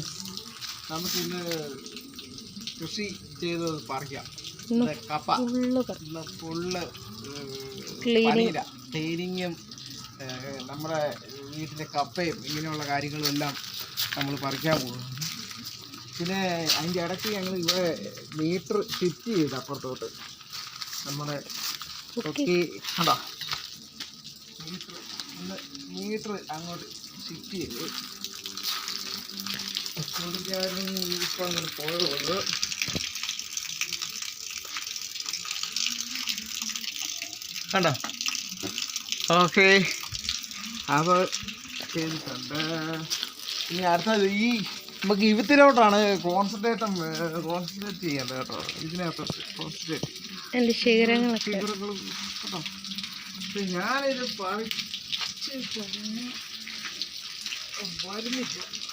Friends നമുക്ക് ഇന്ന് കൃഷി ചെയ്തത് പറിക്കാം. കപ്പ. ഫുള്ള് പണിയില്ല ക്ലീനിങ്ങും നമ്മുടെ വീട്ടിലെ കപ്പയും ഇങ്ങനെയുള്ള കാര്യങ്ങളും എല്ലാം നമ്മൾ പറിക്കാൻ പോകും പിന്നെ അതിന്റെ ഇടയ്ക്ക് ഞങ്ങൾ ഇവിടെ മീറ്റർ ഫിറ്റ് ചെയ്ത് അപ്പുറത്തോട്ട്. നമ്മുടെ തൊക്കി കണ്ടോ? മീറ്റർ മീറ്റർ അങ്ങോട്ട് ഫിറ്റ് ചെയ്ത്. പുള്ളിക്കാരൻ ഇപ്പം അങ്ങനെ പോയതുകൊണ്ട് കണ്ടോ. ഓക്കെ അപ്പോൾ ചെയ്തിട്ടുണ്ട് ഇനി അടുത്തത് ഈ നമുക്ക് ഇവത്തിലോട്ടാണ് കോൺസെൻട്രേറ്റ് കോൺസെൻട്രേറ്റ് ചെയ്യേണ്ടത് കേട്ടോ. ഇതിനകത്ത് കോൺസെൻട്രേറ്റ് ശിഖരങ്ങളൊക്കെ. കേട്ടോ. ഞാനിത് പറിച്ച് വരുന്നില്ല.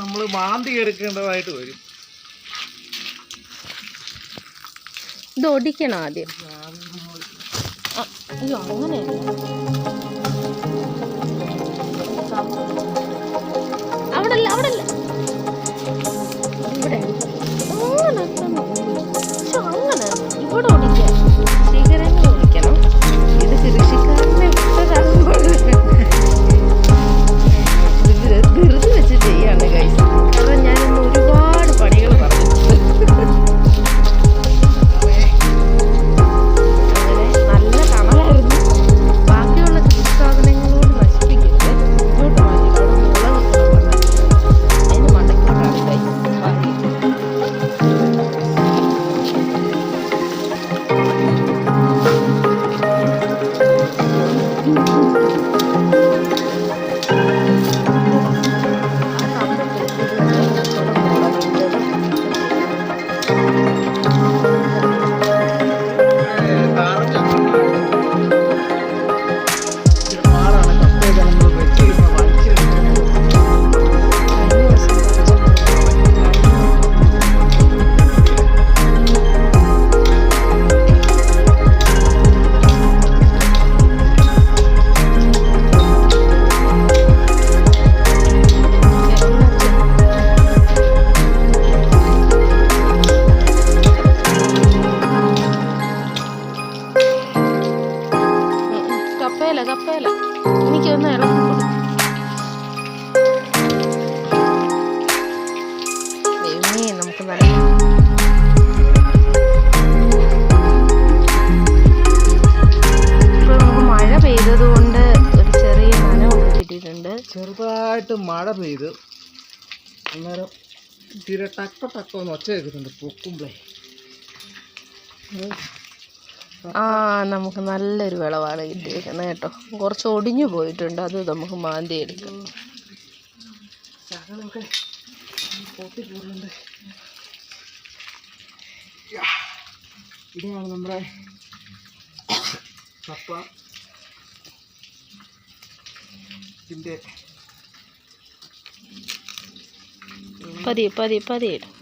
നമ്മൾ വാന്തി എടുക്കേണ്ടതായിട്ട് വരും. ഇത് ഒടിക്കണം ആദ്യം. അയ്യോ അവിടെ അവിടെ ഇവിടെ. അങ്ങനെ ഇവിടെ Música കപ്പേല കപ്പയില എനിക്കൊന്ന് ഇളക്കി കൊടു. നമുക്ക് ഒരു ചെറിയ ചെറുതായിട്ട് മഴ പെയ്ത് അന്നേരം തീരെ ടക്ക ടക്ക ഒച്ച കേൾക്കുന്നുണ്ട് പൊക്കുമ്പളേ. ആ നമുക്ക് നല്ലൊരു വിളവാണ് കിട്ടിയേക്കുന്നത് കേട്ടോ. കുറച്ച് ഒടിഞ്ഞു പോയിട്ടുണ്ട്. അത് നമുക്ക് മാന്തി എടുക്കാം. ഇതാണ് നമ്മുടെ കപ്പ. ഇതിന്റെ പതിയെ പതിയെ പതിയെ ഇടും.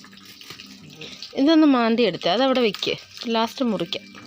ഇതൊന്ന് മാന്തി എടുത്തേ. അതവിടെ വെക്കേ. ലാസ്റ്റ് മുറിക്കാം.